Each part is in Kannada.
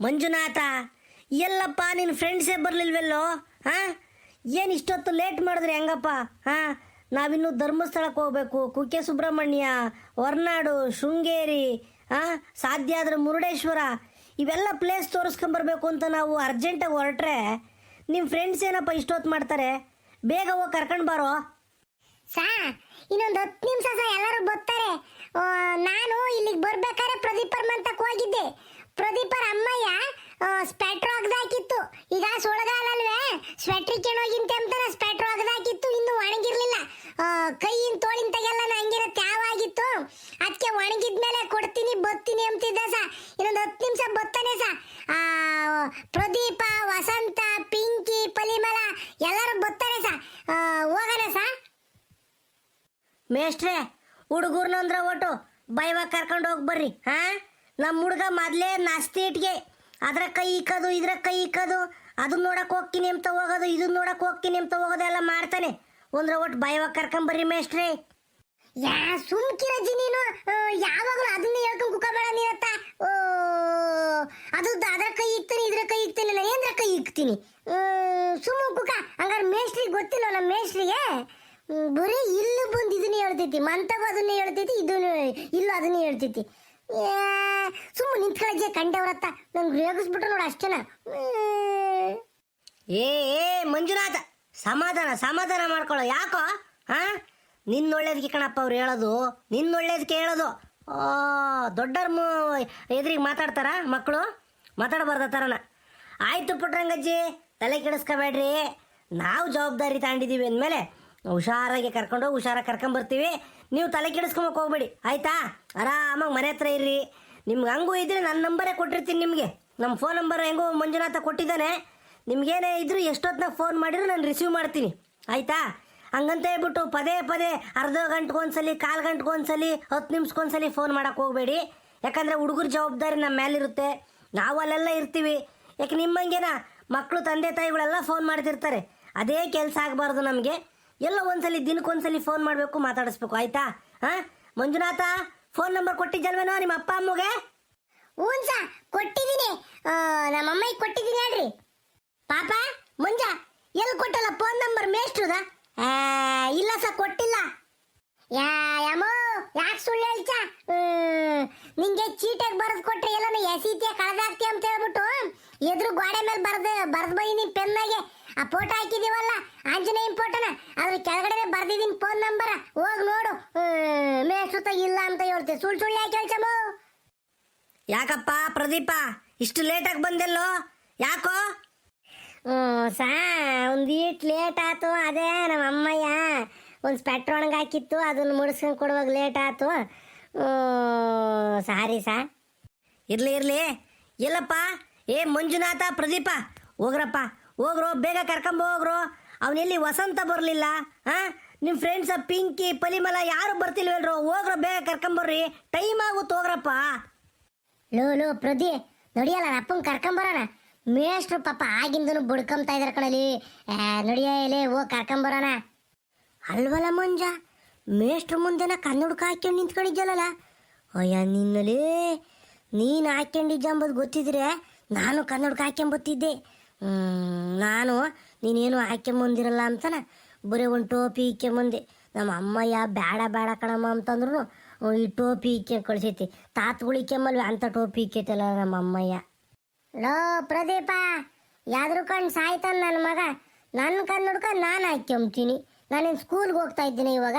ಮಂಜುನಾಥ, ಎಲ್ಲಪ್ಪ ನಿನ್ನ ಫ್ರೆಂಡ್ಸೇ ಬರಲಿಲ್ವೆಲ್ಲೋ? ಹಾಂ ಏನು ಇಷ್ಟೊತ್ತು ಲೇಟ್ ಮಾಡಿದ್ರೆ ಹೆಂಗಪ್ಪ? ಹಾಂ ನಾವಿನ್ನು ಧರ್ಮಸ್ಥಳಕ್ಕೆ ಹೋಗ್ಬೇಕು. ಕುಕ್ಕೆ ಸುಬ್ರಹ್ಮಣ್ಯ, ಹೊರನಾಡು, ಶೃಂಗೇರಿ ಹಾಂ ಸಾಧ್ಯ ಆದ್ರೆ ಮುರುಡೇಶ್ವರ. ಇವೆಲ್ಲ ಪ್ಲೇಸ್ ತೋರಿಸ್ಕೊಂಬರ್ಬೇಕು ಅಂತ ನಾವು ಅರ್ಜೆಂಟಾಗಿ ಹೊರಟ್ರೆ ನಿಮ್ಮ ಫ್ರೆಂಡ್ಸ್ ಏನಪ್ಪ ಇಷ್ಟೊತ್ತು ಮಾಡ್ತಾರೆ? ಬೇಗ ಹೋಗಿ ಕರ್ಕೊಂಡು ಬಾರೋ. ಸಾ, ಇನ್ನೊಂದು ಹತ್ತು ನಿಮಿಷ ಸಹ ಎಲ್ಲರೂ ಬರ್ತಾರೆ. ನಾನು ಇಲ್ಲಿಗೆ ಬರ್ಬೇಕಾದ್ರೆ ಪ್ರದೀಪರ್ ಮಂತಕ್ಕೆ ಹೋಗಿದ್ದೆ ಪ್ರದೀಪರ್ ಅಮ್ಮಯ್ಯ ಸ್ಪೆಟ್ರೋ ಹಾಕಿತ್ತು ಈಗ ಸೊಳಗಾಲಲ್ವೇ ಸ್ವೆಟ್ರ್ ಹೋಗಿಂತೆ ಅಂತಾನೆ ಸ್ಪೆಟ್ರೋ ಹಾಕಿತ್ತು ಇನ್ನು ಒಣಗಿರ್ಲಿಲ್ಲ ಆ, ಕೈಯಿನ ತೋಳಿನ ತೆಗೆಲ್ಲ ಹಂಗಿರ ತ್ಯಾವಾಗಿತ್ತು ಅದಕ್ಕೆ ಒಣಗಿದ್ಮೇಲೆ ಕೊಡ್ತೀನಿ ಬತ್ತೀನಿ ಅಂತಿದ್ದ ಸಾ ಇನ್ನೊಂದು ಹತ್ತು ನಿಮಿಷ ಬತ್ತಾನೆ ಸಾ ಆ, ಪ್ರದೀಪ ವಸಂತ ಪಿಂಕಿ ಪರಿಮಳ ಎಲ್ಲರೂ ಬರ್ತಾರೆ ಸಾ ಆ, ಹೋಗೋಣ ಸಾ ಹುಡುಗರ್ನ ಅಂದ್ರೆ ಒಟ್ಟು ಬೈವಾಗ ಕರ್ಕೊಂಡು ಹೋಗಿ ಬರ್ರಿ ಹಾ? ನಮ್ಮ ಹುಡುಗ ಮೊದಲೇ ನಾಸ್ತಿ ಇಟ್ಗೆ ಅದ್ರ ಕೈ ಇಕ್ಕೋದು ಇದ್ರ ಕೈ ಇಕ್ಕೋದು ಅದನ್ನ ನೋಡಕ್ಕೆ ಹೋಗ್ತೀನಿ ಅಂತ ಹೋಗೋದು ಇದನ್ನ ನೋಡಕ್ಕೆ ಹೋಗ್ತೀನಿ ಅಂತ ಹೋಗೋದು ಎಲ್ಲ ಮಾಡ್ತಾನೆ. ಒಂದ್ರ ಒಟ್ಟು ಬೈವಾಗ ಕರ್ಕೊಂಬರ್ರಿ ಬರ್ರಿ ಮೇಷ್ಟ್ರೆ. ಯಾ ಸುಮ್ಕಿರಜಿ ನೀನು? ಯಾವಾಗಲೂ ಅದನ್ನೇ ಹೇಳ್ಕೊಂಡು ಕುಕ್ಕಬೇಡ ನೀನತ್ತ ಅದು ಅದ್ರ ಕೈ ಇಕ್ತೀನಿ ಇದ್ರ ಕೈ ಇಕ್ತೀನಿ ನಾನು ಏನ್ರ ಕೈ ಇಕ್ತೀನಿ ಸುಮ್ಮ ಕುಕ್ಕ. ಹಂಗಾರೆ ಮೇಸ್ಟ್ರಿಗೆ ಗೊತ್ತಿಲ್ಲ ನಮ್ಮ ಮೇಸ್ಟ್ರಿಗೆ ಹ್ಮ್, ಬರೀ ಇಲ್ಲಿ ಬಂದು ಇದನ್ನೇ ಹೇಳ್ತೈತಿ ಮಂತಬ ಅದನ್ನೇ ಹೇಳ್ತೈತಿ, ಇದನ್ನು ಇಲ್ಲ ಅದನ್ನೇ ಹೇಳ್ತೈತಿ. ಸುಮ್ಮ ನಿಂತ್ಕೊಳ್ಳಜ್ಜೆ ಕಂಡವ್ರತ್ತ ನಂಗೆ ರೇಗಿಸ್ಬಿಟ್ರು ನೋಡು ಅಷ್ಟೇನ. ಏ ಏ, ಮಂಜುನಾಥ, ಸಮಾಧಾನ ಸಮಾಧಾನ ಮಾಡ್ಕೊಳ್ಳೋ, ಯಾಕೋ ಹಾ ನಿನ್ನ ಒಳ್ಳೇದಕ್ಕೆ ಕಣಪ್ಪ ಅವ್ರು ಹೇಳೋದು ನಿನ್ನ ಒಳ್ಳೇದಕ್ಕೆ ಹೇಳೋದು. ಓ, ದೊಡ್ಡವ್ರ ಎದುರಿಗೆ ಮಾತಾಡ್ತಾರ ಮಕ್ಕಳು? ಮಾತಾಡಬಾರ್ದ ಥರನ ಆಯ್ತು ಪುಟ್ರಂಗಜ್ಜಿ, ತಲೆ ಕೆಡಿಸ್ಕೋಬೇಡ್ರಿ. ನಾವು ಜವಾಬ್ದಾರಿ ತಗೊಂಡಿದ್ದೀವಿ ಅಂದಮೇಲೆ ಹುಷಾರಾಗಿ ಕರ್ಕೊಂಡು ಹುಷಾರಾಗಿ ಕರ್ಕೊಂಬರ್ತೀವಿ ನೀವು ತಲೆ ಕೆಡಿಸ್ಕೊಂಬಕ್ ಹೋಗ್ಬೇಡಿ. ಆಯ್ತಾ? ಆರಾಮಾಗಿ ಮನೆ ಹತ್ರ ಇರ್ರಿ. ನಿಮ್ಗೆ ಹಂಗೂ ಇದ್ರೆ ನನ್ನ ನಂಬರೇ ಕೊಟ್ಟಿರ್ತೀನಿ ನಿಮಗೆ. ನಮ್ಮ ಫೋನ್ ನಂಬರ್ ಹೆಂಗೋ ಮಂಜುನಾಥ ಕೊಟ್ಟಿದ್ದಾನೆ. ನಿಮ್ಗೇನೇ ಇದ್ರು ಎಷ್ಟೊತ್ತಿನಾಗ ಫೋನ್ ಮಾಡಿದ್ರು ನಾನು ರಿಸೀವ್ ಮಾಡ್ತೀನಿ. ಆಯ್ತಾ? ಹಂಗಂತ ಹೇಳ್ಬಿಟ್ಟು ಪದೇ ಪದೇ ಅರ್ಧ ಗಂಟೆಗೊಂದ್ಸಲಿ ಕಾಲು ಗಂಟೆಗೊಂದ್ಸಲಿ ಹತ್ತು ನಿಮಿಷಕ್ಕೊಂದ್ಸಲಿ ಫೋನ್ ಮಾಡೋಕೆ ಹೋಗಬೇಡಿ. ಯಾಕಂದರೆ ಹುಡುಗರ ಜವಾಬ್ದಾರಿ ನಮ್ಮ ಮೇಲಿರುತ್ತೆ ನಾವು ಅಲ್ಲೆಲ್ಲ ಇರ್ತೀವಿ. ಯಾಕೆ ನಿಮ್ಮಂಗೆನ? ಮಕ್ಕಳು ತಂದೆ, ತಾಯಿಗಳೆಲ್ಲ ಫೋನ್ ಮಾಡ್ತಿರ್ತಾರೆ. ಅದೇ ಕೆಲಸ ಆಗಬಾರ್ದು ನಮಗೆ. ಎಲ್ಲ ಒಂದ್ಸಲಿ ದಿನಕ್ಕೊಂದ್ಸಲಿ ಫೋನ್ ಮಾಡಬೇಕು, ಮಾತಾಡಿಸ್ಬೇಕು, ಆಯ್ತಾ? ಹಾ ಮಂಜುನಾಥ ಫೋನ್ ನಂಬರ್ ಕೊಟ್ಟಿದ್ದಲ್ವೇನೋ ನಿಮ್ಮ ಅಪ್ಪ ಅಮ್ಮಗೆ? ಹೂನ್ ಸಾ ಕೊಟ್ಟಿದ್ದೀನಿ. ನಮ್ಮ ಅಮ್ಮಗೆ ಕೊಟ್ಟಿದ್ದೀನಿ ಹೇಳ್ರಿ. ಪಾಪ, ಮುಂಜ, ಎಲ್ಲಿ ಕೊಟ್ಟಲ್ಲ ಫೋನ್ ನಂಬರ್ ಮೇಷ್ಟ್ರದ? ಇಲ್ಲ ಸರ್ ಕೊಟ್ಟಿಲ್ಲ. ಯಮೋ ಯಾಕೆ ಸುಳ್ಳು ಹೇಳ್ಚ? ನಿಂಗೆ ಚೀಟಾಗಿ ಬರೆದು ಕೊಟ್ರೆ ಎಲ್ಲ ಎಸಿತಿಯ ಕಳೆದಾಕ್ತಿ ಅಂತ ಹೇಳ್ಬಿಟ್ಟು, ಎದುರು ಗೋಡೆ ಮೇಲೆ ಬರ್ದು ಬರ್ದು ಬೈ ನೀನ್ ಪೆನ್ನಾಗೆ. ಆ ಫೋಟೋ ಹಾಕಿದೀವಲ್ಲ ಆಂಜನೇಯನ್ ಫೋಟೋನ ಅದ್ರ ಕೆಳಗಡೆ ಬರ್ದಿದ್ದೀನಿ ಫೋನ್ ನಂಬರ್ ಹೋಗಿ ನೋಡು. ಮೇಸುತ್ತ ಇಲ್ಲ ಅಂತ ಹೇಳ್ತೀವಿ ಸುಳ್ಳು ಸುಳ್ಳು ಯಾಕೆ ಹೇಳ್ಚಮ್ಮ ಯಾಕಪ್ಪ ಪ್ರದೀಪ? ಇಷ್ಟು ಲೇಟಾಗಿ ಬಂದಿಲ್ಲೋ? ಯಾಕೋ? ಹ್ಞೂ ಸಾ ಒಂದು ಈಟ್ ಲೇಟ್ ಆಯ್ತು ಅದೇ ನಮ್ಮ ಅಮ್ಮಯ್ಯ ಒಂದು ಸ್ಪೆಟ್ರ್ ಒಣಗಿ ಹಾಕಿತ್ತು. ಅದನ್ನ ಮುಡಿಸ್ಕೊಂಡು ಕೊಡುವಾಗ ಲೇಟ್ ಆಯ್ತು ಸಾರಿ ಸಾ. ಇರಲಿ ಇರಲಿ. ಎಲ್ಲಪ್ಪ? ಏ ಮಂಜುನಾಥ ಪ್ರದೀಪ ಹೋಗ್ರಪ್ಪ. ಹೋಗ್ರೋ, ಬೇಗ ಕರ್ಕೊಂಬ ಹೋಗ್ರು. ಅವನೆಲ್ಲಿ ವಸಂತ ಬರಲಿಲ್ಲ ಹಾ ನಿಮ್ಮ ಫ್ರೆಂಡ್ಸ ಪಿಂಕಿ, ಪಲಿಮಲ ಯಾರು ಬರ್ತಿಲ್ವಲ್ರು ಹೋಗ್ರು, ಬೇಗ ಕರ್ಕೊಂಬರ್ರಿ ಟೈಮ್ ಆಗುತ್ತೆ ಹೋಗ್ರಪ್ಪ. ಲೋ ಲೋ ಪ್ರದಿ ನಡಿಯಲ್ಲ ಅಪ್ಪನ ಕರ್ಕೊಂಬರೋಣ ಮೇಷ್ಟ್ರು ಪಾಪ ಆಗಿಂದನು ಬುಡ್ಕೊಂತ ಇದಾರೆ ಕಣಲಿ ನಡಿಯ ಎಲೆ ಹೋಗಿ ಕರ್ಕೊಂಬರೋಣ ಅಲ್ವಲ್ಲ ಮಂಜ? ಮೇಷ್ಟ್ರ ಮುಂದೆನ ಕನ್ನಡಕ ಹಾಕ್ಕೊಂಡು ನಿಂತ್ಕೊಂಡಿದ್ಯಲ್ಲ ಅಯ್ಯ, ನಿನ್ನಲೇ. ನೀನು ಹಾಕ್ಯಂಡಿದ್ದೆ ಅಂಬೋದು ಗೊತ್ತಿದ್ರೆ ನಾನು ಕನ್ನಡಕ ಹಾಕ್ಯಂಬತ್ತಿದ್ದೆ. ನಾನು ನೀನೇನು ಹಾಕ್ಕೊಂಬಂದಿರಲ್ಲ ಅಂತಾನೆ? ಬರೀ ಒಂದು ಟೋಪಿ ಇಕ್ಕೊಂಬಂದೆ ನಮ್ಮ ಅಮ್ಮಯ್ಯ ಬೇಡ ಬೇಡ ಕಣಮ್ಮ ಅಂತಂದ್ರು ಈ ಟೋಪಿ ಇಕ್ಕೆ ಕಳ್ಸೈತಿ. ತಾತಗಳು ಅಂತ ಅಂಥ ಟೋಪಿ ಇಕ್ಕೈತಲ್ಲ ನಮ್ಮ ಅಮ್ಮಯ್ಯ. ಲೋ, ಪ್ರದೀಪ ಯಾವ್ದ್ರ ಕಣ್ ಸಾಯ್ತಾನ ನನ್ನ ಮಗ. ನನ್ನ ಕನ್ನಡಕ ನಾನು ಹಾಕ್ಯಂಬ್ತೀನಿ ನಾನೇನು ಸ್ಕೂಲ್ಗೆ ಹೋಗ್ತಾ ಇದ್ದೀನಿ ಇವಾಗ.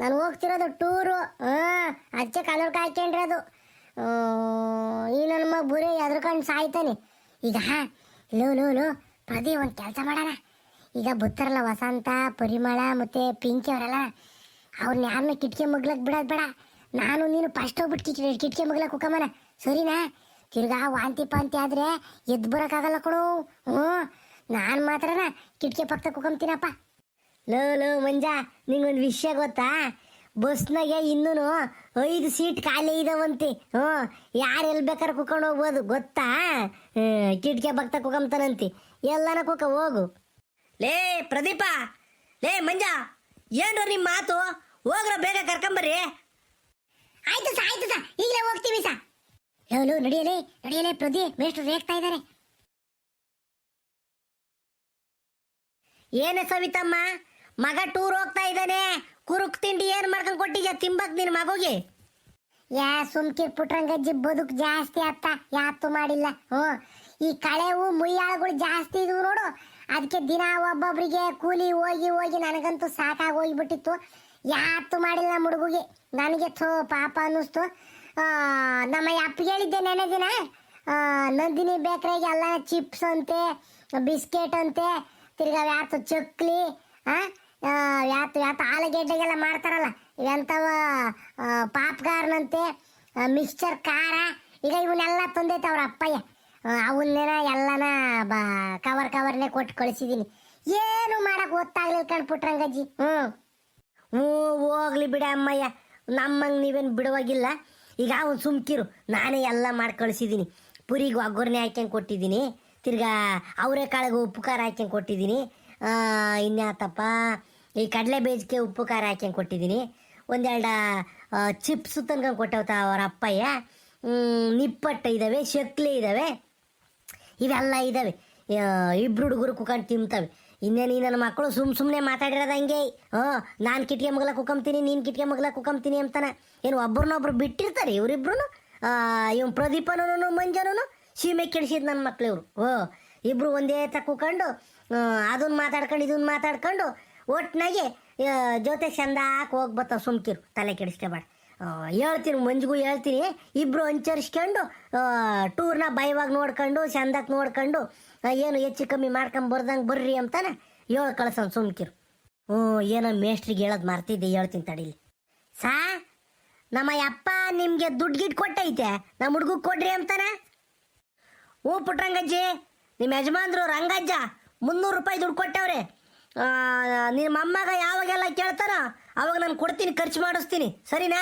ನಾನು ಹೋಗ್ತಿರೋದು ಟೂರು. ಹಾಂ ಅಚ್ಚೆ ಕನ್ನಡಕ ಹಾಕ್ಯಂಡ್ರಿ ಅದು ಈ ನನ್ನ ಮಗ ಬುರಿ ಯಾವ್ದ್ರ ಕಣ್ ಸಾಯ್ತಾನೆ. ಈಗ ಲೋ ಲೋ ಲೋ, ಪ್ರದೀಪ್, ಒಂದು ಕೆಲಸ ಮಾಡೋಣ. ಈಗ ಬುತ್ತರಲ್ಲ ವಸಂತ, ಪರಿಮಳ ಮತ್ತು ಪಿಂಕಿ ಅವರಲ್ಲ ಅವ್ರನ್ನ ಯಾರನ್ನ ಕಿಟಕಿ ಮುಗ್ಲಕ್ಕೆ ಬಿಡೋದು ಬೇಡ. ನಾನು, ನೀನು ಫಸ್ಟ್ ಹೋಗ್ಬಿಟ್ಟು ಕಿಟಕಿ ಕಿಟಕಿ ಮಗ್ಲಕ್ಕೆ ಕುಕ್ಕಮ್ಮನ ಸರಿನಾ? ತಿರ್ಗಾ ವಾಂತಿ ಪಾಂತಿ ಆದರೆ ಎದ್ದು ಬರೋಕ್ಕಾಗಲ್ಲ ಕೊಡು. ಹ್ಞೂ, ನಾನು ಮಾತ್ರನ ಕಿಟಕಿ ಪಕ್ಕ ಕುಕ್ಕಂತೀನಪ್ಪ ಲೋ ಲೋ, ಮಂಜ, ನಿಂಗೊಂದು ವಿಷಯ ಗೊತ್ತಾ? ಬಸ್ನಾಗೆ ಇನ್ನೂ ಐದು ಸೀಟ್ ಖಾಲಿ ಇದಾವಂತೆ. ಹ್ಞೂ ಯಾರು ಎಲ್ಲಿ ಬೇಕಾದ್ರೆ ಕುಕೊಂಡು ಹೋಗ್ಬೋದು ಗೊತ್ತಾ? ಕಿಟಕಿ ಭಕ್ತ ಕುಕಂತಾನಂತಿ ಎಲ್ಲನ ಕುಕ ಹೋಗು. ಲೇ ಪ್ರದೀಪ ಲೇ ಮಂಜ ಏನ್ರ ನಿಮ್ಮ ಮಾತು? ಹೋಗ್ರ ಬೇಗ ಕರ್ಕೊಂಬರ್ರಿ. ಆಯ್ತು ಸಾ ಆಯ್ತು ಸಾ ಈಗಲೇ ಹೋಗ್ತೀವಿ ಸಾ ಹೇಳು ನಡೆಯಲೇ ನಡೆಯಲೇ ಪ್ರದಿ ಮೇಷ್ಟ್ರು ರೇಗ್ತಾ ಇದ್ದಾರೆ ಏನೇ ಸವಿತಮ್ಮ? ಮಗ ಟೂರ್ ಹೋಗ್ತಾ ಇದ್ದಾನೆ. ಕುರುಕ್ ತಿಂಡಿ ಏನ್ ಮಾಡ್ಕೊಂಡ್ ಕೊಟ್ಟಿದ್ಯಾ? ತಿಂಬಕ್ ನಿನ್ ಮಗುಗೆ. ಯಾ, ಸುಮ್ಕಿರ್ ಪುಟ್ರಂಗಜ್ಜಿ ಬದುಕ್ ಜಾಸ್ತಿ ಅತ್ತ. ಯಾತು ಮಾಡಿಲ್ಲ. ಹ್ಞೂ. ಈ ಕಳೆವು, ಮುಯ್ಯಾಳುಗಳು ಜಾಸ್ತಿ ಇದ್ವು ನೋಡು. ಅದಕ್ಕೆ ದಿನ ಒಬ್ಬೊಬ್ರಿಗೆ ಕೂಲಿ ಹೋಗಿ ಹೋಗಿ ನನಗಂತೂ ಸಾಕಾಗಿ ಹೋಗ್ಬಿಟ್ಟಿತ್ತು. ಯಾತು ಮಾಡಿಲ್ಲ ಮುಡುಗುಗೆ ನನಗೆ ಥೋ, ಪಾಪ ಅನ್ನಿಸ್ತು. ನಮ್ಮ ಅಪ್ಪ ಹೇಳಿದ್ದೆ ನೆನೆ ದಿನ. ನಂದಿನಿ ಬೇಕ್ರಿಗೆ ಎಲ್ಲ ಚಿಪ್ಸ್ ಅಂತೆ ಬಿಸ್ಕೆಟ್ ಅಂತೆ, ತಿರ್ಗಾ ಯಾತು ಚಕ್ಲಿ ಹಾಂ ಯಾತು ಯಾತು ಆಲೂಗೆಡ್ಡೆಗೆಲ್ಲ ಮಾಡ್ತಾರಲ್ಲ ಎಂಥವ ಪಾಪ್ಕಾರ್ನಂತೆ ಮಿಕ್ಸ್ಚರ್ ಖಾರ, ಈಗ ಇವನ್ನೆಲ್ಲ ತಂದೈತೆ ಅವ್ರ ಅಪ್ಪಯ್ಯ. ಅವನ್ನೇನ ಎಲ್ಲನ ಬ ಕವರ್ ಕವರ್ನೇ ಕೊಟ್ಟು ಕಳಿಸಿದ್ದೀನಿ ಏನು ಮಾಡಕ್ ಗೊತ್ತಾಗ್ಲಿಲ್ಲ ಕಣ್ಪುಟ್ರಂಗಜ್ಜಿ ಹ್ಞೂ ಹ್ಞೂ, ಹೋಗ್ಲಿ ಬಿಡ ಅಮ್ಮಯ್ಯ. ನಮ್ಮಂಗೆ ನೀವೇನು ಬಿಡುವಾಗಿಲ್ಲ. ಈಗ ಅವ್ನು ಸುಮ್ಕಿರು. ನಾನೇ ಎಲ್ಲ ಮಾಡಿ ಕಳಿಸಿದ್ದೀನಿ ಪುರಿಗೆ ಒಗ್ಗರಣೆ ಹಾಕ್ಯಂಗೆ ಕೊಟ್ಟಿದ್ದೀನಿ ತಿರ್ಗಾ ಅವರೆಕಾಳಿಗೆ ಉಪ್ಪು ಖಾರ ಹಾಕ್ಯಂಗೆ ಕೊಟ್ಟಿದ್ದೀನಿ ಇನ್ಯಾತಪ್ಪ? ಈ ಕಡಲೆ ಬೇಜಿಗೆ ಉಪ್ಪು ಖಾರ ಹಾಕ್ಯಂಗೆ ಕೊಟ್ಟಿದ್ದೀನಿ. ಒಂದೆರಡು ಚಿಪ್ಸು ತನಕ ಕೊಟ್ಟವತ್ತ ಅವರ ಅಪ್ಪಯ್ಯ. ನಿಪ್ಪಟ್ಟು ಇದ್ದಾವೆ ಶಕ್ಲಿ ಇದ್ದಾವೆ ಇವೆಲ್ಲ ಇದ್ದಾವೆ ಇಬ್ಬರು ಹುಡುಗರು ಕುಕೊಂಡು ತಿಂತವೆ. ಇನ್ನೇನು ನೀನು ನನ್ನ ಮಕ್ಕಳು ಸುಮ್ ಸುಮ್ಮನೆ ಮಾತಾಡಿರೋದು ಹಂಗೆ. ಹಾಂ, ನಾನು ಕಿಟಕಿ ಮಗಲ ಕುಕಂಬ್ತೀನಿ, ನೀನು ಕಿಟಕಿ ಮಗಲ ಕುಕಂಬ್ತೀನಿ ಅಂತಾನೆ. ಏನು, ಒಬ್ರನ್ನೊಬ್ರು ಬಿಟ್ಟಿರ್ತಾರೆ ಇವರಿಬ್ರು ಇವ್ ಪ್ರದೀಪನೂ ಮಂಜನೂ ಸೀಮೆ ಕೆಡಿಸಿದ್ ನನ್ನ ಮಕ್ಳು ಇವರು. ಓ ಇಬ್ರು ಒಂದೇ ತ ಕುಕೊಂಡು ಅದನ್ನ ಮಾತಾಡ್ಕೊಂಡು ಇದನ್ನು ಮಾತಾಡ್ಕೊಂಡು ಒಟ್ಟಿನಾಗೆ ಜೊತೆ ಚಂದಾಕ್ ಬರ್ತಾವೆ ಸುಮ್ಕಿರು. ತಲೆ ಕೆಡಿಸ್ಕೋಬೇಡ ಹೇಳ್ತೀನಿ, ಮಂಜಿಗೂ ಹೇಳ್ತೀನಿ, ಇಬ್ರು ಹಂಚರಿಸ್ಕೊಂಡು ಟೂರ್ನ ಬೈವಾಗ ನೋಡ್ಕೊಂಡು ಚಂದಕ್ಕೆ ನೋಡ್ಕೊಂಡು ಏನು ಹೆಚ್ಚು ಕಮ್ಮಿ ಮಾಡ್ಕೊಂಡು ಬರ್ದಂಗೆ ಬರ್ರಿ ಅಂತಾನೆ ಹೇಳಿ ಕಳ್ಸೋನು ಸುಮ್ಕಿರು. ಹ್ಞೂ, ಏನೋ ಮೇಸ್ಟ್ರಿಗೆ ಹೇಳೋದು ಮರ್ತಿದ್ದೆ, ಹೇಳ್ತೀನಿ ತಡೀಲಿ. ಸಾ, ನಮ್ಮ ಅಪ್ಪ ನಿಮಗೆ ದುಡ್ಡು ಕೊಟ್ಟೈತೆ ನಮ್ಮ ಹುಡುಗ ಕೊಡ್ರಿ ಅಂತಾನೆ? ಹ್ಞೂ ಪುಟ್ರಂಗಜ್ಜಿ ನಿಮ್ಮ ಯಜಮಾನ್ರು ರಂಗಜ್ಜ, ಮುನ್ನೂರು ರೂಪಾಯಿ ದುಡ್ಡು ಕೊಟ್ಟವ್ರೆ. ನಿಮ್ಮ ಮೊಮ್ಮಗ ಯಾವಾಗೆಲ್ಲ ಕೇಳ್ತಾರ ಅವಾಗ ನಾನು ಕೊಡ್ತೀನಿ, ಖರ್ಚು ಮಾಡಿಸ್ತೀನಿ. ಸರಿನಾ?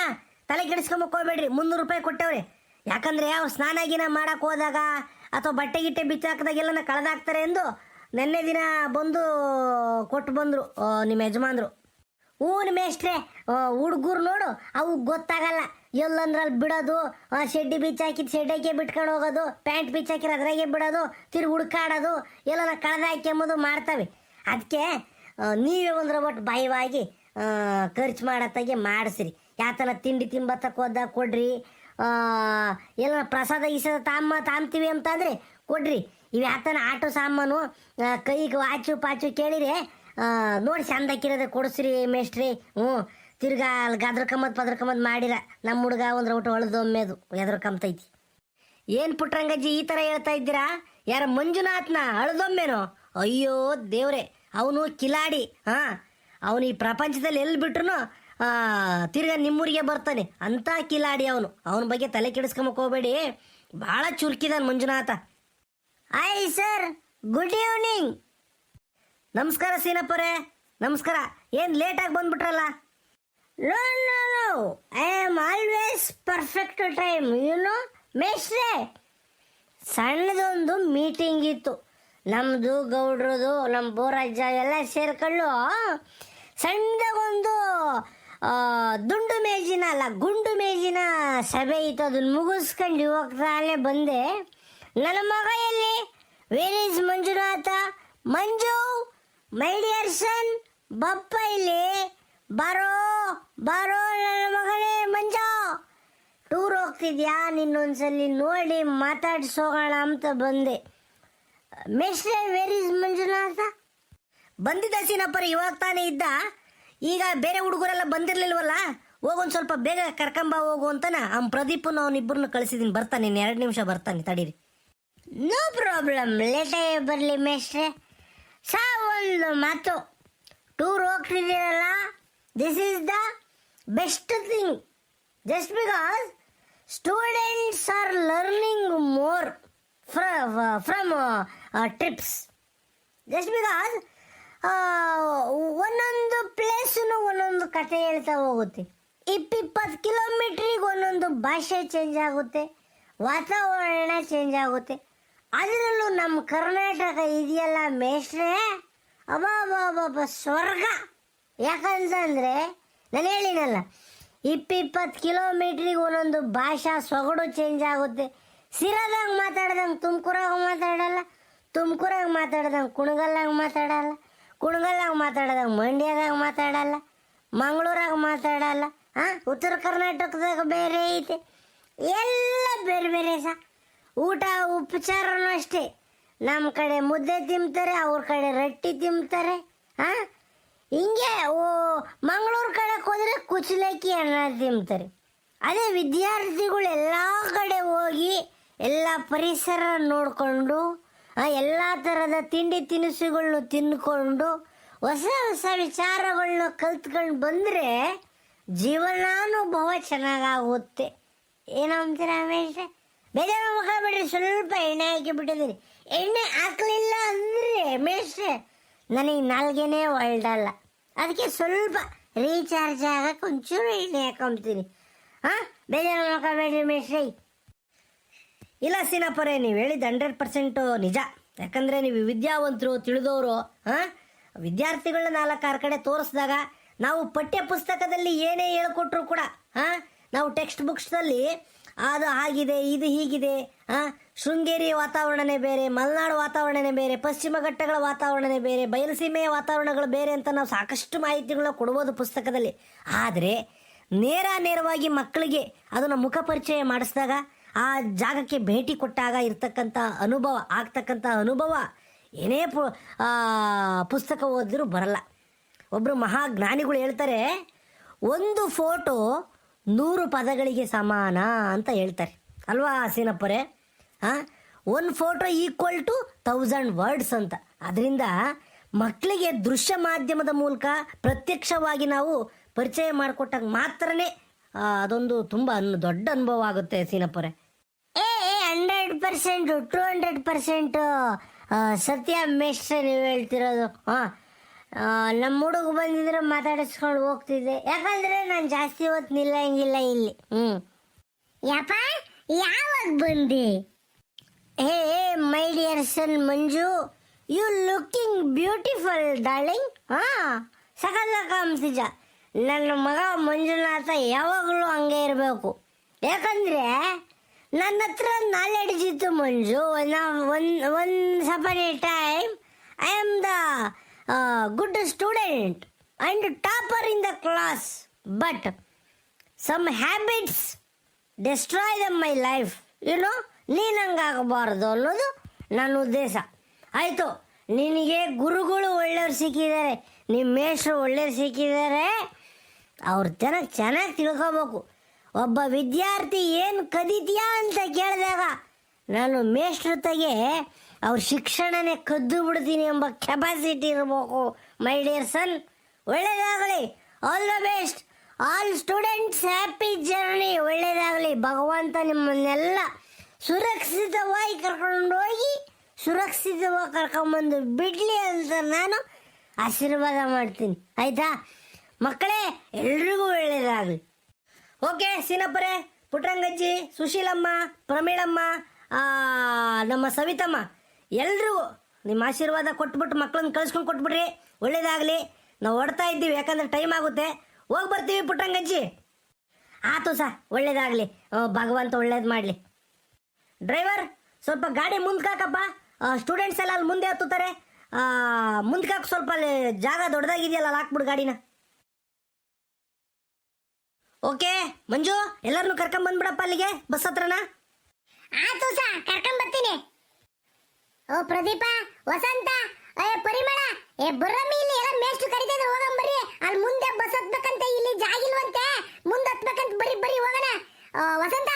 ತಲೆ ಕೆಡಿಸ್ಕೊಂಬೇಡ್ರಿ ಮುನ್ನೂರು ರೂಪಾಯಿ ಕೊಟ್ಟವ್ರಿ. ಯಾಕಂದ್ರೆ ಯಾವ ಸ್ನಾನ ಗಿನ ಹೋದಾಗ ಅಥವಾ ಬಟ್ಟೆ ಗಿಟ್ಟೆ ಬಿಚ್ಚಾಕದಾಗೆಲ್ಲ ಕಳೆದಾಕ್ತಾರೆ ಎಂದು ನೆನ್ನೆ ದಿನ ಬಂದು ಕೊಟ್ಟು ಬಂದರು ನಿಮ್ಮ ಯಜಮಾನ್ರು. ಹೂನ್ ಮೇಷ್ಟ್ರೆ ಹುಡುಗರು ನೋಡು ಅವು ಗೊತ್ತಾಗಲ್ಲ. ಎಲ್ಲಂದ್ರಲ್ಲಿ ಬಿಡೋದು ಶೆಡ್ಡಿ ಬಿಚ್ಚ ಹಾಕಿದ್ ಶೆಡ್ಡಕ್ಕೆ ಬಿಟ್ಕೊಂಡು ಹೋಗೋದು, ಪ್ಯಾಂಟ್ ಬಿಚ್ಚ ಹಾಕಿರ ಅದ್ರಾಗೆ ಬಿಡೋದು, ತಿರ್ಗಿ ಹುಡ್ಕಾಡೋದು, ಎಲ್ಲನ ಕಳೆದ ಹಾಕ್ಯಂಬುದು ಮಾಡ್ತವೆ. ಅದಕ್ಕೆ ನೀವೇ ಒಂದ್ರ ಒಟ್ಟು ಭಯವಾಗಿ ಖರ್ಚು ಮಾಡತ್ತಾಗೆ ಮಾಡಿಸ್ರಿ. ಯಾತನ ತಿಂಡಿ ತಿಂಬತ್ತಕ್ಕೆ ಹೋದಾಗ ಕೊಡ್ರಿ. ಎಲ್ಲ ಪ್ರಸಾದ ಗಿಸಾದ ತಾಮ ತಾಮ್ತೀವಿ ಅಂತಂದ್ರೆ ಕೊಡ್ರಿ. ಇವು ಯಾತನ ಆಟೋ ಸಾಮಾನು ಕೈಗೆ ವಾಚು ಪಾಚು ಕೇಳಿರಿ ನೋಡಿ ಚಂದಕ್ಕಿರೋದೆ ಕೊಡಿಸ್ರಿ ಮೇಷ್ಟ್ರಿ. ಹ್ಞೂ, ತಿರ್ಗಾ ಅಲ್ಲಿ ಗದ್ರಕಮ್ಮದ್ ಪದ್ರಕಮ್ಮದ್ ಮಾಡಿರ ನಮ್ಮ ಹುಡುಗ ಒಂದ್ರ ಊಟ ಒಳ್ದೊಮ್ಮೆದು ಎದ್ರಕಂಬತೈತಿ ಏನ್ ಪುಟ್ರಂಗಜ್ಜಿ ಈ ತರ ಹೇಳ್ತಾ ಇದ್ದೀರಾ? ಯಾರ ಮಂಜುನಾಥ್ನ ಅಳ್ದೊಮ್ಮೆನೋ? ಅಯ್ಯೋ ದೇವ್ರೆ, ಅವನು ಕಿಲಾಡಿ, ಹಾ? ಅವನು ಈ ಪ್ರಪಂಚದಲ್ಲಿ ಎಲ್ಲಿ ಬಿಟ್ರು ತಿರ್ಗಾ ನಿಮ್ಮೂರಿಗೆ ಬರ್ತಾನೆ. ಅಂತ ಕಿಲಾಡಿ ಅವನು. ಅವನ ಬಗ್ಗೆ ತಲೆ ಕೆಡಿಸ್ಕೊಂಬಕ್ ಹೋಗ್ಬೇಡಿ. ಭಾಳ ಚುರುಕಿದಾನ Manjunatha. Hi sir, good evening. ನಮಸ್ಕಾರ ಸೀನಪ್ಪರೇ. ನಮಸ್ಕಾರ. ಏನು ಲೇಟಾಗಿ ಬಂದ್ಬಿಟ್ರಲ್ಲ? No no no. I am always perfect time you know ಮೇಷ್ಟ್ರೆ ಸಣ್ಣದೊಂದು ಮೀಟಿಂಗ್ ಇತ್ತು. ನಮ್ಮದು ಗೌಡ್ರದು ನಮ್ಮ ಬೋರಜ್ಜ ಎಲ್ಲ ಸೇರ್ಕೊಂಡು ಸಣ್ಣದೊಂದು ಆ, ದುಂಡು ಮೇಜಿನ ಅಲ್ಲ ಗುಂಡು ಮೇಜಿನ ಸಭೆ ಇತ್ತು. ಅದನ್ನ ಮುಗಿಸ್ಕೊಂಡು ಹೋಗ್ತಾನೆ ಬಂದೆ. ನನ್ನ ಮಗ ಎಲ್ಲಿ? Where is Manjunatha. Manju my dear son ಬಪ್ಪ ಇಲ್ಲಿ. ಬರೋ ಬರೋ ನನ್ನ ಮಗನೇ ಮಂಜ. ಟೂರ್ ಹೋಗ್ತಿದ್ಯಾ? ನಿನ್ನೊಂದ್ಸಲಿ ನೋಡಿ ಮಾತಾಡ್ಸೋಗೋಣ ಅಂತ ಬಂದೆ. ಮೆಸ್ಟ್ರೆ ವೇರ್ ಇಸ್ ಮಂಜುನಾಥ? ಬಂದಿದ್ದ ಸೀನಪ್ಪರ ಇವಾಗ ತಾನೇ ಇದ್ದ? ಈಗ ಬೇರೆ ಹುಡುಗರೆಲ್ಲ ಬಂದಿರ್ಲಿಲ್ವಲ್ಲ? ಹೋಗೊಂದು ಸ್ವಲ್ಪ ಬೇಗ ಕರ್ಕೊಂಬ ಹೋಗು ಅಂತಾನ? ಅವ್ನ ಪ್ರದೀಪನ ಅವನಿಬ್ಬರನ್ನ ಕಳಿಸಿದ್ದೀನಿ ಬರ್ತಾನೆ, ಇನ್ನು ಎರಡು ನಿಮಿಷ ಬರ್ತಾನೆ, ತಡೀರಿ. No problem. ಲೇಟೇ ಬರಲಿ ಮೇಷ್ಟ್ರೆ ಸಾ ಒಂದು ಮಾತು. Tour ಹೋಗ್ತಿದ್ದೀರಲ್ಲ? This is the best thing just because students are learning more from trips just because ಒಂದೊಂದು ಪ್ಲೇಸೂ ಒಂದೊಂದು ಕಥೆ ಹೇಳ್ತಾ ಹೋಗುತ್ತೆ. ಇಪ್ಪಿಪ್ಪತ್ತು ಕಿಲೋಮೀಟ್ರಿಗೆ ಒಂದೊಂದು ಭಾಷೆ ಚೇಂಜ್ ಆಗುತ್ತೆ. ವಾತಾವರಣ ಚೇಂಜ್ ಆಗುತ್ತೆ. ಅದರಲ್ಲೂ ನಮ್ಮ ಕರ್ನಾಟಕ ಇದೆಯಲ್ಲ ಮೇಷ್ಟ್ರೆ? ಅಬಾಬಾಬಾಬ ಸ್ವರ್ಗ. ಯಾಕಂತಂದರೆ, ನಾನು ಹೇಳಿನಲ್ಲ ಇಪ್ಪಿಪ್ಪತ್ತು ಕಿಲೋಮೀಟ್ರಿಗೆ ಒಂದೊಂದು ಭಾಷಾ ಸೊಗಡು ಚೇಂಜ್ ಆಗುತ್ತೆ. ಸಿರಾದಾಗ ಮಾತಾಡ್ದಂಗೆ, ತುಮಕೂರಾಗ ಮಾತಾಡಲ್ಲ, ತುಮಕೂರಾಗ ಮಾತಾಡ್ದಂಗೆ, ಕುಣಗಲ್ಲಾಗ ಮಾತಾಡಲ್ಲ, ಕುಣಗಲ್ಲಾಗ ಮಾತಾಡ್ದಂಗೆ, ಮಂಡ್ಯದಾಗ ಮಾತಾಡಲ್ಲ, ಮಂಗಳೂರಾಗ ಮಾತಾಡಲ್ಲ ಹಾಂ ಉತ್ತರ ಕರ್ನಾಟಕದಾಗ ಬೇರೆ ಐತೆ. ಎಲ್ಲ ಬೇರೆ ಬೇರೆ ಸಹ ಊಟ, ಉಪಚಾರನೂ ಅಷ್ಟೇ. ನಮ್ಮ ಕಡೆ ಮುದ್ದೆ ತಿಂತಾರೆ, ಅವ್ರ ಕಡೆ ರೊಟ್ಟಿ ತಿಂತಾರೆ ಹಾಂ ಹಿಂಗೆ, ಓ, ಮಂಗಳೂರು ಕಡೆ ಹೋದ್ರೆ ಕುಚಲಕ್ಕಿ ಅನ್ನ ತಿಂತಾರೆ. ಅದೇ ವಿದ್ಯಾರ್ಥಿಗಳು ಎಲ್ಲ ಕಡೆ ಹೋಗಿ ಎಲ್ಲ ಪರಿಸರ ನೋಡಿಕೊಂಡು ಎಲ್ಲ ಥರದ ತಿಂಡಿ ತಿನಿಸುಗಳನ್ನು ತಿನ್ಕೊಂಡು, ಹೊಸ ಹೊಸ ವಿಚಾರಗಳನ್ನ ಕಲ್ತ್ಕೊಂಡು ಬಂದರೆ ಜೀವನಾನುಭವ ಚೆನ್ನಾಗಾಗುತ್ತೆ. ಏನೋ ರಮೇಶ ರಮೇಶ್? ಬೇಜಾರು ಮುಖ ಬಿಡ್ರಿ, ಸ್ವಲ್ಪ ಎಣ್ಣೆ ಹಾಕಿ ಬಿಟ್ಟಿದ್ದೀನಿ. ಎಣ್ಣೆ ಹಾಕಲಿಲ್ಲ ಅಂದರೆ ಮೇಷ್ಟ್ರೆ ನನಗೆ ನಾಲ್ಗೆನೇ ಅಲ್ಲ. ಅದಕ್ಕೆ ಸ್ವಲ್ಪ ರೀಚಾರ್ಜ್ ಆಗಕ್ಕೆ ಒಂಚೂರು ಎಣ್ಣೆ ಹಾಕೊಂತೀನಿ ಹಾಂ? ಬೇಜಾರು ಮುಖ ಬೇಡ್ರಿ ಮೇಷ್ಟ್ರೆ ಇಲ್ಲ ಸೀನಪ್ಪರೇ, ನೀವು ಹೇಳಿದ್ದು ಹಂಡ್ರೆಡ್ ಪರ್ಸೆಂಟು ನಿಜ. ಯಾಕಂದರೆ ನೀವು ವಿದ್ಯಾವಂತರು, ತಿಳಿದವರು, ಹಾಂ? ವಿದ್ಯಾರ್ಥಿಗಳನ್ನ ನಾಲ್ಕಾರು ಕಡೆ ತೋರಿಸಿದಾಗ ನಾವು ಪಠ್ಯ ಪುಸ್ತಕದಲ್ಲಿ ಏನೇ ಹೇಳ್ಕೊಟ್ರು ಕೂಡ, ಹಾಂ? ನಾವು ಟೆಕ್ಸ್ಟ್ ಬುಕ್ಸ್ನಲ್ಲಿ ಅದು ಆಗಿದೆ, ಇದು ಹೀಗಿದೆ, ಹಾಂ? ಶೃಂಗೇರಿ ವಾತಾವರಣನೇ ಬೇರೆ, ಮಲೆನಾಡು ವಾತಾವರಣನೇ ಬೇರೆ, ಪಶ್ಚಿಮ ಘಟ್ಟಗಳ ವಾತಾವರಣನೇ ಬೇರೆ ಬಯಲುಸೀಮೆಯ ವಾತಾವರಣಗಳು ಬೇರೆ ಅಂತ ನಾವು ಸಾಕಷ್ಟು ಮಾಹಿತಿಗಳನ್ನ ಕೊಡ್ಬೋದು ಪುಸ್ತಕದಲ್ಲಿ. ಆದರೆ ನೇರ ನೇರವಾಗಿ ಮಕ್ಕಳಿಗೆ ಅದನ್ನು ಮುಖ ಪರಿಚಯ ಮಾಡಿಸಿದಾಗ ಆ ಜಾಗಕ್ಕೆ ಭೇಟಿ ಕೊಟ್ಟಾಗ ಇರ್ತಕ್ಕಂಥ ಅನುಭವ, ಆಗ್ತಕ್ಕಂಥ ಅನುಭವ ಏನೇ ಪು ಪುಸ್ತಕ ಓದಿದ್ರೂ ಬರಲ್ಲ. ಒಬ್ಬರು ಮಹಾಜ್ಞಾನಿಗಳು ಹೇಳ್ತಾರೆ, ಒಂದು ಫೋಟೋ ನೂರು ಪದಗಳಿಗೆ ಸಮಾನ ಅಂತ ಹೇಳ್ತಾರೆ. ಅಲ್ವಾ ಸೀನಪ್ಪರೇ? ಹಾಂ ಒಂದು photo equal to thousand words ಅಂತ. ಅದರಿಂದ ಮಕ್ಕಳಿಗೆ ದೃಶ್ಯ ಮಾಧ್ಯಮದ ಮೂಲಕ ಪ್ರತ್ಯಕ್ಷವಾಗಿ ನಾವು ಪರಿಚಯ ಮಾಡಿಕೊಟ್ಟಾಗ ಮಾತ್ರನೇ ಅದೊಂದು ತುಂಬ ಅನ್- ದೊಡ್ಡ ಅನುಭವ ಆಗುತ್ತೆ ಸೀನಪ್ಪರೇ. ಪರ್ಸೆಂಟ್ ಟೂ ಹಂಡ್ರೆಡ್ ಪರ್ಸೆಂಟ್ ಸತ್ಯ ಮೇಷ್ಟ್ರ ನೀವು ಹೇಳ್ತಿರೋದು. ಹಾಂ ನಮ್ಮ ಹುಡುಗ ಬಂದಿದ್ರೆ ಮಾತಾಡಿಸ್ಕೊಂಡು ಹೋಗ್ತಿದ್ದೆ. ಯಾಕಂದ್ರೆ ನಾನು ಜಾಸ್ತಿ ಹೊತ್ತು ನಿಲ್ಲಂಗಿಲ್ಲ ಇಲ್ಲಿ. ಹ್ಞೂ ಯಪ್ಪ ಯಾವಾಗ ಬಂದಿ? Hey my dear son Manju, you looking beautiful darling. ಹಾಂ ಸಕಲ ಕಾಮ್ಸಿಜ. ನನ್ನ ಮಗ ಮಂಜುನಾಥ ಯಾವಾಗಲೂ ಹಂಗೆ ಇರಬೇಕು. ಯಾಕಂದ್ರೆ ನನ್ನ ಹತ್ರ ನಾಲೆಡ್ಜ್ ಇತ್ತು Manju. One one separate time I am the good student and topper in the class but some habits destroy the my life you know ನೀನು ಹಂಗಾಗಬಾರ್ದು ಅನ್ನೋದು ನನ್ನ ಉದ್ದೇಶ. ಆಯಿತು, ನಿನಗೆ ಗುರುಗಳು ಒಳ್ಳೆಯವ್ರು ಸಿಕ್ಕಿದ್ದಾರೆ ನಿಮ್ಮ ಮೇಷರು ಒಳ್ಳೆಯವ್ರು ಸಿಕ್ಕಿದ್ದಾರೆ, ಅವ್ರ ಚೆನ್ನಾಗಿ ಚೆನ್ನಾಗಿ ತಿಳ್ಕೊಬೇಕು. ಒಬ್ಬ ವಿದ್ಯಾರ್ಥಿ ಏನು ಕದೀತೀಯಾ ಅಂತ ಕೇಳಿದಾಗ, ನಾನು ಮೇಷ್ಟ್ರತೆಗೆ ಅವ್ರ ಶಿಕ್ಷಣನೇ ಕದ್ದು ಬಿಡ್ತೀನಿ ಎಂಬ ಕೆಪಾಸಿಟಿ ಇರಬೇಕು ಮೈ ಡಿಯರ್ ಸನ್ ಒಳ್ಳೇದಾಗಲಿ. All the best all students happy journey ಒಳ್ಳೇದಾಗಲಿ. ಭಗವಂತ ನಿಮ್ಮನ್ನೆಲ್ಲ ಸುರಕ್ಷಿತವಾಗಿ ಕರ್ಕೊಂಡು ಹೋಗಿ, ಸುರಕ್ಷಿತವಾಗಿ ಕರ್ಕೊಂಬಂದು ಬಿಡಲಿ ಅಂತ ನಾನು ಆಶೀರ್ವಾದ ಮಾಡ್ತೀನಿ. ಆಯ್ತಾ? ಮಕ್ಕಳೇ, ಎಲ್ರಿಗೂ ಒಳ್ಳೇದಾಗಲಿ. ಓಕೆ ಸೀನಪ್ಪರೇ ಪುಟ್ರಂಗಜ್ಜಿ ಸುಶೀಲಮ್ಮ, ಪ್ರಮೀಳಮ್ಮ ನಮ್ಮ ಸವಿತಮ್ಮ. ಎಲ್ಲರೂ ನಿಮ್ಮ ಆಶೀರ್ವಾದ ಕೊಟ್ಬಿಟ್ಟು ಮಕ್ಕಳನ್ನ ಕಳ್ಸ್ಕೊಂಡು ಕೊಟ್ಬಿಡ್ರಿ. ಒಳ್ಳೇದಾಗಲಿ. ನಾವು ಹೊಡ್ತಾ ಇದ್ದೀವಿ, ಯಾಕಂದ್ರೆ ಟೈಮ್ ಆಗುತ್ತೆ. ಹೋಗಿ ಬರ್ತೀವಿ ಪುಟ್ಟಂಗಜ್ಜಿ ಆತು ಸಹ ಒಳ್ಳೇದಾಗಲಿ. ಭಗವಂತ ಒಳ್ಳೇದು ಮಾಡಲಿ. ಡ್ರೈವರ್ ಸ್ವಲ್ಪ ಗಾಡಿ ಮುಂದ್ಕಾಕಪ್ಪ ಸ್ಟೂಡೆಂಟ್ಸ್ ಎಲ್ಲ ಅಲ್ಲಿ ಮುಂದೆ ಹತ್ತುತ್ತಾರೆ. ಮುಂದ್ಕಾಕ ಸ್ವಲ್ಪ ಅಲ್ಲಿ ಜಾಗ ದೊಡ್ಡದಾಗಿದೆಯಲ್ಲ ಹಾಕ್ಬಿಡು ಗಾಡಿನ. ಓಕೆ, ಮಂಜು ಎಲ್ಲರನ್ನು ಕರ್ಕೊಂಡ್ ಬಂದ್ಬಿಡಪ್ಪ ಅಲ್ಲಿಗೆ, ಬಸ್ ಹತ್ರನ. ಆತು ಸಾ ಕರ್ಕೊಂಡ್ ಬರ್ತೀನಿ. ಓ, ಪ್ರದೀಪ, ವಸಂತ, ಏ, ಪರಿಮಳ, ಏ ಬರ್ರಮ್ಮಿ ಇಲ್ಲಿ ಎಲ್ಲ ಮೇಷ್ಟು ಹೋಗಂ ಬರ್ರಿ. ಅಲ್ಲಿ ಮುಂದೆ ಬಸ್ ಹತ್ಬೇಕಂತೆ, ಇಲ್ಲಿ ಜಾಗಿಲ್ವಂತೆ. ಮುಂದೆ ಹತ್ಬೇಕಂತ ಬರ್ರಿ ಬರಿ ಹೋಗೋಣ. ವಸಂತ